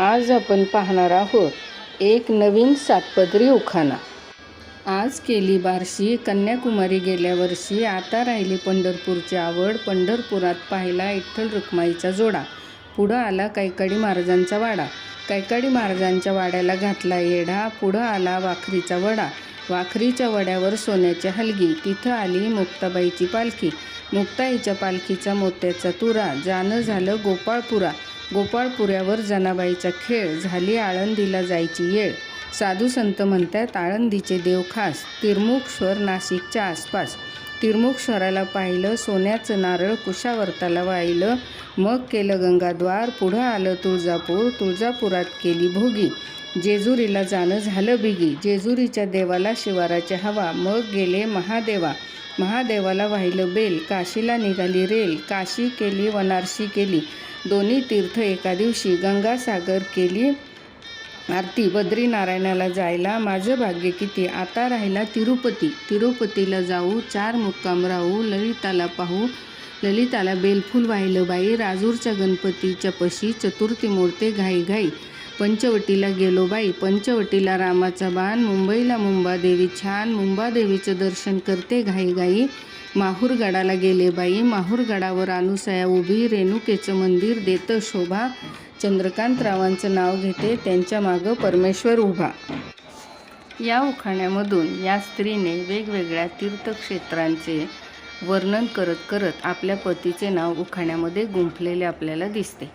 आज आपण पाहणार आहोत एक नवीन सातपदरी उखाणा. आज केली बारशी कन्याकुमारी गेल्या वर्षी आता राहिली पंढरपूरची आवड पंढरपुरात पाहिला विठ्ठल रुक्माईचा जोडा. पुढं आला कैकाडी महाराजांचा वाडा. कैकाडी महाराजांच्या वाड्याला घातला येढा पुढं आला वाखरीचा वडा. वाखरीच्या वड्यावर सोन्याची हलगी तिथं आली मुक्ताबाईची पालखी. मुक्ताईच्या पालखीचा मोत्याचा तुरा जाणं झालं गोपाळपुरा. गोपाळपुऱ्यावर जनाबाईचा खेळ झाली आळंदीला जायची येळ. साधू संत म्हणतात आळंदीचे देव खास तिरमुख स्वर नाशिकच्या आसपास. तिरमुखश्वराला पाहिलं सोन्याचं नारळ कुशावर्ताला वाहिलं मग केलं गंगाद्वार पुढं आलं तुळजापूर तुळजापुरात केली भोगी. जेजुरीला जाणं झालं बिगी. जेजुरीच्या देवाला शिवाराची हवा. मग गेले महादेवा. महादेवाला वाहिलं बेल. काशीला निघाली रेल. काशी केली वनारशी केली. दोन्ही तीर्थ एका दिवशी गंगासागर केली. आरती बद्रीनारायणाला जायला माझं भाग्य किती? आता राहिला तिरुपती. तिरुपतीला जाऊ चार मुक्काम राहू ललिताला पाहू. ललिताला बेलफूल वाहिलं बाई राजूरच्या गणपतीच्या पशी चतुर्थी मोडते घाई घाई. पंचवटीला गेलो बाई पंचवटीला रामाचा बाण मुंबईला मुंबादेवी छान मुंबादेवीचं दर्शन करते घाई घाई. माहूरगडाला गेले बाई. माहूरगडावर अनुसया उभी रेणुकेचं मंदिर देतं शोभा. चंद्रकांतरावांचं नाव घेते त्यांच्या मागं परमेश्वर उभा. या उखाण्यामधून या स्त्रीने वेगवेगळ्या तीर्थक्षेत्रांचे वर्णन करत करत आपल्या पतीचे नाव उखाण्यामध्ये गुंफलेले आपल्याला दिसते.